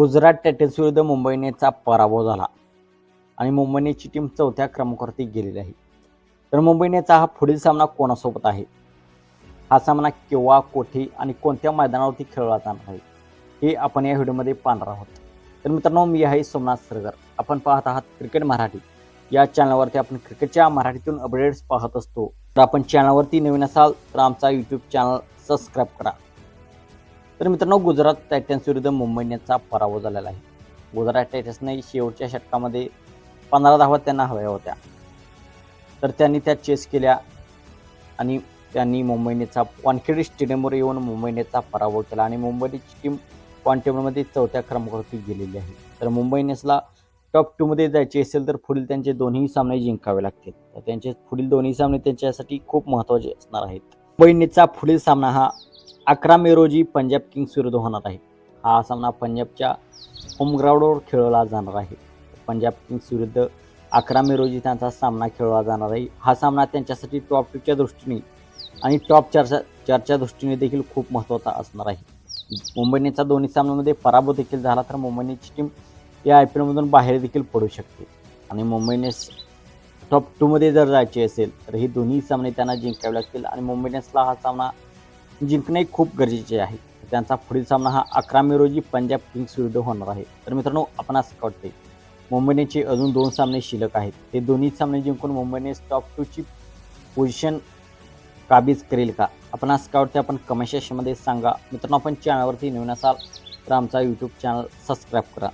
Gujarat Titans विरुद्ध मुंबईनेचा पराभव झाला. आणि मुंबईनेची टीम चौथ्या क्रमांकावरती गेलेली आहे. तर मुंबईनेचा हा पुढील सामना कोणासोबत आहे? हा सामना केव्हा कोठे आणि कोणत्या मैदानावरती खेळला जाणार आहे? हे आपण या व्हिडिओमध्ये पाहणार आहोत. तर मित्रांनो मी आहे सोमनाथ सरगर. आपण पाहत आहात क्रिकेट मराठी. या चॅनलवरती आपण क्रिकेटच्या मराठीतून अपडेट्स पाहत असतो. तर आपण चॅनलवरती नवीन असाल तर आमचा यूट्यूब चॅनल सबस्क्राईब करा. तर मित्रांनो गुजरात टायटन्स विरुद्ध मुंबई इंडियन्सचा पराभव झालेला आहे. गुजरात टायटन्सने शेवटच्या षटकामध्ये पंधरा धावा त्यांना हव्या होत्या. तर त्यांनी त्या चेस केल्या आणि त्यांनी मुंबई इंडियन्सचा वानखेडे स्टेडियमवर येऊन मुंबई इंडियन्सचा पराभव केला आणि मुंबईची टीम टेबलमध्ये चौथ्या क्रमांकावरती गेलेली आहे. तर मुंबई इंडियन्सला टॉप टूमध्ये जायचे असेल तर पुढील त्यांचे दोन्ही सामने जिंकावे लागतील. तर त्यांचे पुढील दोन्ही सामने त्यांच्यासाठी खूप महत्त्वाचे असणार आहेत. मुंबई इंडियन्सचा पुढील सामना हा अकरा मे रोजी पंजाब किंग्स विरुद्ध होणार आहे. हा सामना पंजाबच्या होमग्राऊंडवर खेळवला जाणार आहे. पंजाब किंग्स विरुद्ध अकरा मे रोजी त्यांचा सामना खेळवला जाणार आहे. हा सामना त्यांच्यासाठी टॉप टूच्या दृष्टीने आणि टॉप चारच्या चारच्या दृष्टीने देखील खूप महत्त्वाचा असणार आहे. मुंबई इंडियन्सचा दोन्ही सामन्यामध्ये पराभव देखील झाला तर मुंबई इंडियन्सची टीम या आय पी एलमधून बाहेर देखील पडू शकते. आणि मुंबई इंडियन्स टॉप टूमध्ये जर जायचे असेल तर हे दोन्ही सामने त्यांना जिंकावे लागतील आणि मुंबई इंडियन्सला हा सामना जिंकणे खूप गरजेचे आहे. त्यांचा पुढील सामना हा अकरा मे रोजी पंजाब किंग्स विरुद्ध होणार आहे. तर मित्रांनो आपण असं वाटते मुंबईनेचे अजून दोन सामने शिल्लक आहेत. ते दोन्ही सामने जिंकून मुंबईने टॉप टूची पोझिशन काबीज करेल का? आपण असं वाटते आपण कमेंट सेक्शनमध्ये सांगा. मित्रांनो आपण चॅनलवरती नवीन असाल तर आमचा यूट्यूब चॅनल सबस्क्राईब करा.